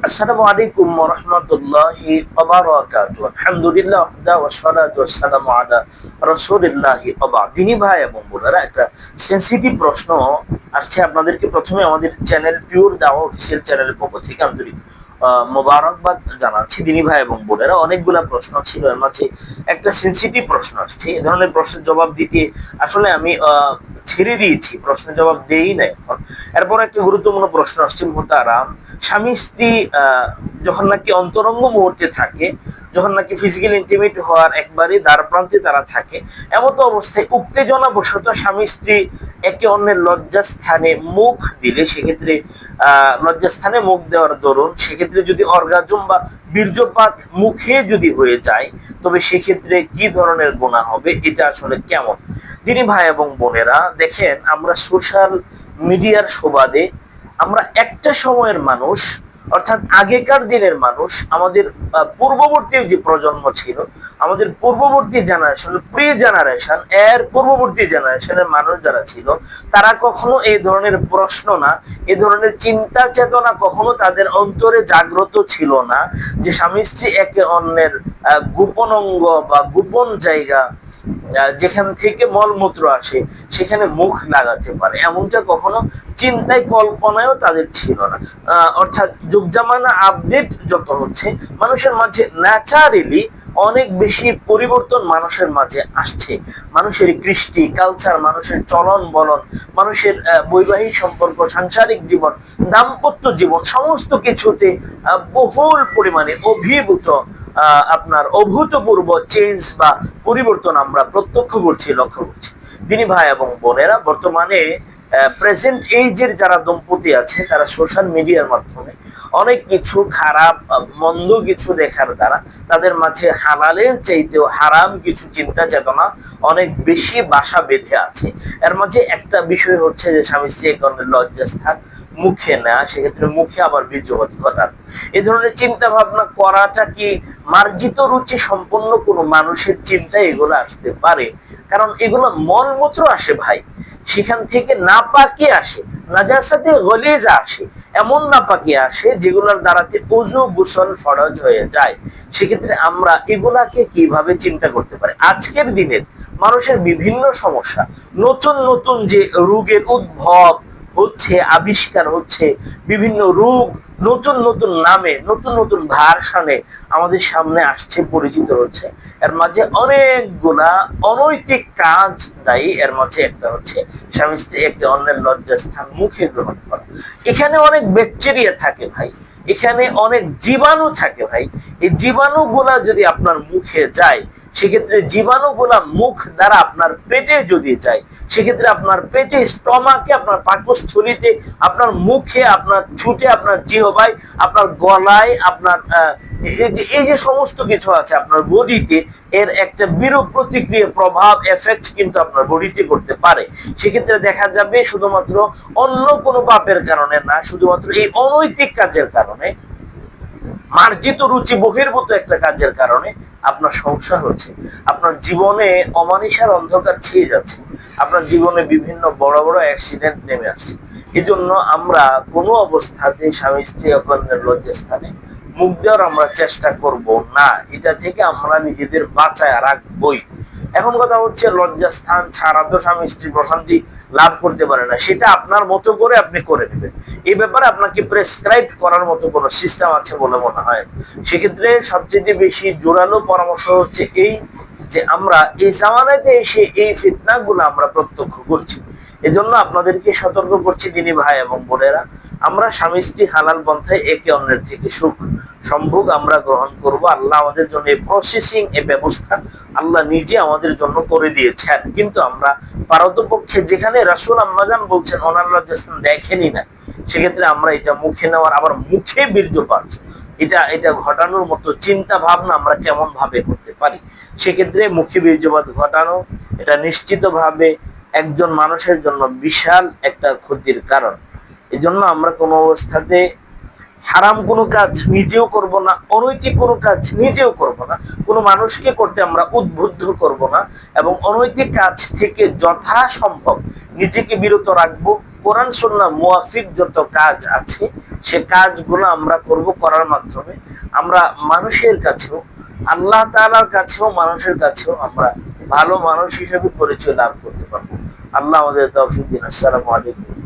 আসসালামু একটা প্রশ্ন আসছে আপনাদেরকে। প্রথমে আমাদের চ্যানেল পিওর দাওয়া অফিসিয়াল চ্যানেলের পক্ষ থেকে আন্তরিক মোবারকবাদ জানাচ্ছি। দিনী ভাই এবং বোনেরা, অনেকগুলা প্রশ্ন ছিল। এর মাঝে একটা সেনসিটিভ প্রশ্ন আসছে। এই ধরনের প্রশ্নের জবাব দিতে আসলে আমি ছেড়ে দিয়েছি, প্রশ্নের জবাব দেই না এখন। এরপর একটা গুরুত্বপূর্ণ প্রশ্ন আসছে, মোহতারাম। স্বামী, স্ত্রী যখন নাকি অন্তরঙ্গ মুহূর্তে থাকে, যখন নাকি ফিজিক্যাল ইন্টিমেট হওয়ার একবারে দ্বার প্রান্তে তারা থাকে, এমত অবস্থায় উত্তেজনা বশত স্বামী, স্ত্রী একে অন্যের লজ্জাস্থানে মুখ দিলে, সেক্ষেত্রে লজ্জাস্থানে মুখ দেওয়ার দরুন, সেক্ষেত্রে যদি অর্গাজম বা বীর্যপাত মুখে যদি হয়ে যায়, তবে সেক্ষেত্রে কি ধরনের গোনা হবে? এটা আসলে কেমন? দিনী ভাই এবং বোনেরা, দেখেন আমরা সোশ্যাল মিডিয়ার সুবাদে আমরা একটা সময়ের মানুষ, অর্থাৎ আগেকার দিনের মানুষ, আমাদের পূর্ববর্তী যে প্রজন্ম ছিল, আমাদের পূর্ববর্তী জেনারেশন প্রি জেনারেশন এর পূর্ববর্তী জেনারেশনের মানুষ যারা ছিল, তারা কখনো এই ধরনের প্রশ্ন না, এই ধরনের চিন্তা চেতনা কখনো তাদের অন্তরে জাগ্রত ছিল না যে স্বামী স্ত্রী একে অন্যের গোপন অঙ্গ বা গোপন জায়গা যেখান থেকে মলমূত্র আসে, সেখানে মুখ লাগাতে পারে। এমনটা কখনো চিন্তায়, কল্পনায়ও তাদের ছিল না। অর্থাৎ যুগ জামানা আপডেট যত হচ্ছে, মানুষের মাঝে ন্যাচারালি অনেক বেশি পরিবর্তন মানুষের মাঝে আসছে। মানুষের কৃষ্টি কালচার মানুষের চলন বলন, মানুষের বৈবাহিক সম্পর্ক, সাংসারিক জীবন, দাম্পত্য জীবন, সমস্ত কিছুতে বহুল পরিমাণে অভিভূত আপনার অভূতপূর্ব চেঞ্জ বা পরিবর্তন আমরা প্রত্যক্ষ করছি, লক্ষ্য করছি। দিনী ভাই এবং বোনেরা বর্তমানে প্রেজেন্ট এইজের যারা দম্পতি আছে, তারা সোশ্যাল মিডিয়ার মাধ্যমে অনেক কিছু খারাপ, মন্দ কিছু দেখার দ্বারা তাদের মাঝে হালালের চাইতেও হারাম কিছু চিন্তা চেতনা অনেক বেশি বাসা বেঁধে আছে। এর মাঝে একটা বিষয় হচ্ছে যে স্বামী স্ত্রী এক লজ্জাস্থান মুখে নেওয়া সেক্ষেত্রে মুখে আবার বীর্যপাত ঘটানো। এই ধরনের চিন্তা ভাবনা করাটা কি মার্জিত রুচি সম্পন্ন কোনো মানুষের চিন্তায় এগুলো আসতে পারে? কারণ এগুলো মলমূত্র আসে ভাই। সেখান থেকে নাপাকি আসে, নাজাসাতে গলেজা আসে, এমন নাপাকি আসে যেগুলোর দ্বারাতে উজু, গুসল, ফরজ হয়ে যায়। সেক্ষেত্রে আমরা এগুলাকে কীভাবে চিন্তা করতে পারি? আজকের দিনের মানুষের বিভিন্ন সমস্যা, নতুন নতুন যে রোগের উদ্ভব হচ্ছে, আবিষ্কার হচ্ছে বিভিন্ন রোগ নতুন নতুন নামে, নতুন নতুন ভার্সানে আমাদের সামনে আসছে, পরিচিত হচ্ছে। এর মাঝে অনেকগুলা অনৈতিক কাজ দায়ী, এর মাঝে একটা হচ্ছে স্বামী স্ত্রী একে অন্যের লজ্জাস্থান মুখে গ্রহণ করা। এখানে অনেক ব্যাকটেরিয়া থাকে ভাই। এখানে অনেক জীবাণু থাকে ভাই। এই জীবাণুগুলা যদি আপনার মুখে যায়, সেক্ষেত্রে জীবাণুগুলা মুখ দ্বারা আপনার পেটে যদি যায়, সেক্ষেত্রে আপনার পেটে স্টমাকে, আপনার পাকস্থলিতে, আপনার মুখে, আপনার ছুটে, আপনার জিহবাই আপনার গলায়, আপনার এই যে সমস্ত কিছু আছে আপনার বডিতে, এর একটা বিরূপ প্রতিক্রিয়া, প্রভাব এফেক্ট কিন্তু আপনার বডিতে করতে পারে। সেক্ষেত্রে দেখা যাবে শুধুমাত্র অন্য কোনো পাপের কারণে না, শুধুমাত্র এই অনৈতিক কাজের কারণে। মার্জিত রুচি বহির্ভূত একটা কাজের কারণে আপনার সমস্যা হচ্ছে। আপনার জীবনে অমানিসার অন্ধকার ছেয়ে যাচ্ছে। আপনার জীবনে বিভিন্ন বড় বড় অ্যাক্সিডেন্ট নেমে আসছে। এই জন্য আমরা কোনো অবস্থাতে স্বামী, স্ত্রী অকন্যের লজ্জাস্থানে মুখ দেওয়ার আমরা চেষ্টা করব না। এটা থেকে আমরা নিজেদের বাঁচায় রাখবই। এখন কথা হচ্ছে লজ্জাস্থান ছাড়া তো স্বামী স্ত্রী প্রশান্তি লাভ করতে পারে না। সেটা আপনার মতো করে আপনি করে দেবেন এই ব্যাপারে আপনাকে প্রেসক্রাইব করার মতো কোনো সিস্টেম আছে বলে মনে হয়। সেক্ষেত্রে সবচেয়ে বেশি জোরালো পরামর্শ হচ্ছে এই যে আমরা এই জামানাতে এসে এই ফিতনাগুলো আমরা প্রত্যক্ষ করছি। এজন্য আপনাদেরকে সতর্ক করছি দিনী ভাই এবং বোনেরা, আমরা স্বামী স্ত্রী হালাল পন্থায় একে অন্যের থেকে সুখ, সম্ভোগ আমরা গ্রহণ করব। আল্লাহ আমাদের জন্য এই প্রসেসিং এই ব্যবস্থা আল্লাহ নিজে আমাদের জন্য করে দিয়েছেন। কিন্তু আমরা পারতপক্ষে যেখানে রাসুল আম্মাজান বলছেন ওনার দেখেনি না, সেক্ষেত্রে আমরা এটা মুখে নেওয়ার আবার মুখে বীর্যপাত এটা এটা ঘটানোর মতো চিন্তা ভাবনা আমরা কেমন ভাবে করতে পারি? সেক্ষেত্রে মুখে বীর্যপাত ঘটানো, এটা নিশ্চিতভাবে একজন মানুষের জন্য বিশাল একটা ক্ষতির কারণ। এই জন্য আমরা কোনো অবস্থাতে হারাম কোনো কাজ নিজেও করব না, অনৈতিক কোনো কাজ নিজেও করব না। কোনো মানুষকে করতে আমরা উদ্বুদ্ধ করব না এবং অনৈতিক কাজ থেকে যথাসম্ভব নিজেকে বিরত রাখব। কোরআন সন্না মুয়াফিক যত কাজ আছে, সে কাজগুলো আমরা করব করার মাধ্যমে। আমরা মানুষের কাছেও, আল্লাহ তালার কাছেও, মানুষের কাছেও আমরা ভালো মানুষ হিসেবে পরিচয় লাভ করতে পারব। আল্লাহ আমাদের তৌফিক দিন। আসসালামু আলাইকুম।